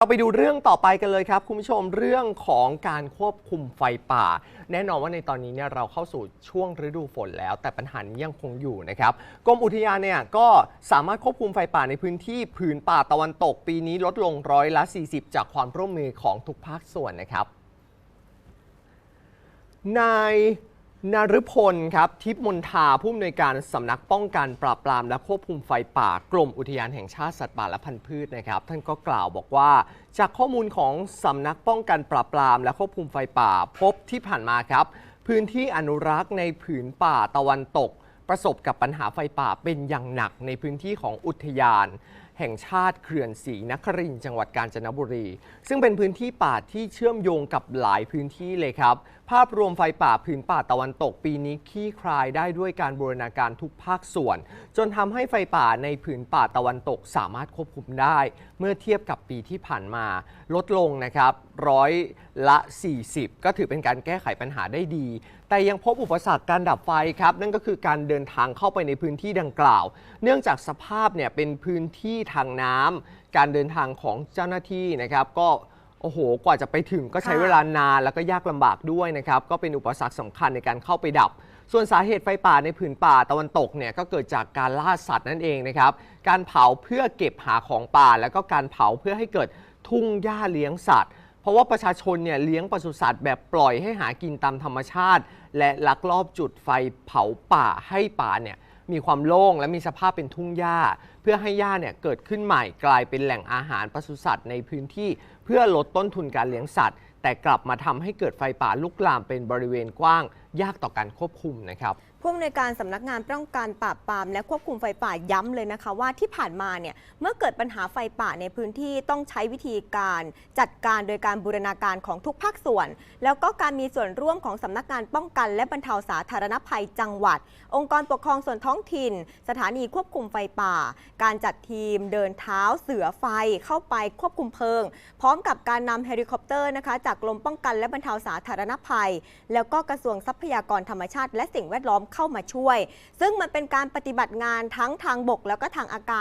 เราไปดูเรื่องต่อไปกันเลยครับ คุณผู้ชมเรื่องของการควบคุมไฟป่า แน่นอนว่าในตอนนี้เนี่ยเราเข้าสู่ช่วงฤดูฝนแล้ว แต่ปัญหานี้ยังคงอยู่นะครับกรมอุทยานเนี่ยก็สามารถควบคุมไฟป่าในพื้นที่ผืนป่าตะวันตกปีนี้ลดลงร้อยละ 40 จากความร่วมมือของทุกภาคส่วนนะครับนาย นฤพลครับทิพมนทาผู้อำนวยการสำนักป้องกันปราบปรามและควบคุมไฟป่ากรมอุทยานแห่งชาติสัตว์ป่าและพันธุ์พืชนะครับ ท่านก็กล่าวบอกว่า จากข้อมูลของสำนักป้องกันปราบปรามและควบคุมไฟป่าพบที่ผ่านมาครับ พื้นที่อนุรักษ์ในผืนป่าตะวันตก ประสบกับปัญหาไฟป่าเป็นอย่างหนักในพื้นที่ของอุทยาน แห่งชาติเขื่อนศรีนครินทร์จังหวัดกาญจนบุรี ซึ่งเป็นพื้นที่ป่าที่เชื่อมโยงกับหลายพื้นที่เลยครับ ภาพรวมไฟป่าพื้นป่าตะวันตกปีนี้ขี้คลายได้ด้วยการบูรณาการทุกภาคส่วน จนทำให้ไฟป่าในผืนป่าตะวันตกสามารถควบคุมได้ เมื่อเทียบกับปีที่ผ่านมา ลดลงนะครับร้อยละ 40 ก็ถือเป็นการแก้ไขปัญหาได้ดี แต่ยังพบอุปสรรคการดับไฟครับ นั่นก็คือการเดินนทางเข้าไปในพื้นที่ดังกล่าว เนื่องจากสภาพเนี่ยเป็นพื้นที่ทางน้ำการเดินทางของเจ้าหน้าที่นะครับ ก็โอ้โห กว่าจะไปถึงก็ใช้เวลานานแล้วก็ยากลำบากด้วยนะครับ ก็เป็นอุปสรรคสำคัญในการเข้าไปดับ ส่วนสาเหตุไฟป่าในผืนป่าตะวันตกเนี่ยก็เกิดจากการล่าสัตว์นั่นเองนะครับ การเผาเพื่อเก็บหาของป่า แล้วก็การเผาเพื่อให้เกิดทุ่งหญ้าเลี้ยงสัตว์ ราะว่าประชาชนเนี่ยเลี้ยงปศุสัตว์แบบปล่อยให้หากินตามธรรมชาติ และลักลอบจุดไฟเผาป่าให้ป่าเนี่ยมีความโล่งและมีสภาพเป็นทุ่งหญ้า เพื่อให้หญ้าเนี่ยเกิดขึ้นใหม่กลายเป็นแหล่งอาหารปศุสัตว์ในพื้นที่ เพื่อลดต้นทุนการเลี้ยงสัตว์แต่กลับมาทำให้เกิดไฟป่าลุกลามเป็นบริเวณกว้าง ยากต่อการควบคุมนะครับผู้อำนวยการสำนักงานป้องกันปราบปรามและควบคุมไฟป่าย้ำเลยนะคะว่าที่ผ่านมาเนี่ยเมื่อเกิดปัญหาไฟป่าในพื้นที่ต้องใช้วิธีการจัดการโดยการบูรณาการของทุกภาคส่วน แล้วก็การมีส่วนร่วมของสำนักงานป้องกัน และบรรเทาสาธารณภัยจังหวัด องค์กรปกครองส่วนท้องถิ่น สถานีควบคุมไฟป่า การจัดทีมเดินเท้าเสือไฟเข้าไปควบคุมเพลิง พร้อมกับการนำเฮลิคอปเตอร์นะคะจากกรมป้องกันและบรรเทาสาธารณภัย แล้วก็กระทรวงทรัพยากรธรรมชาติ และสิ่งแวดล้อมเข้ามาช่วย ซึ่งมันเป็นการปฏิบัติงานทั้งทางบกแล้วก็ทางอากาศ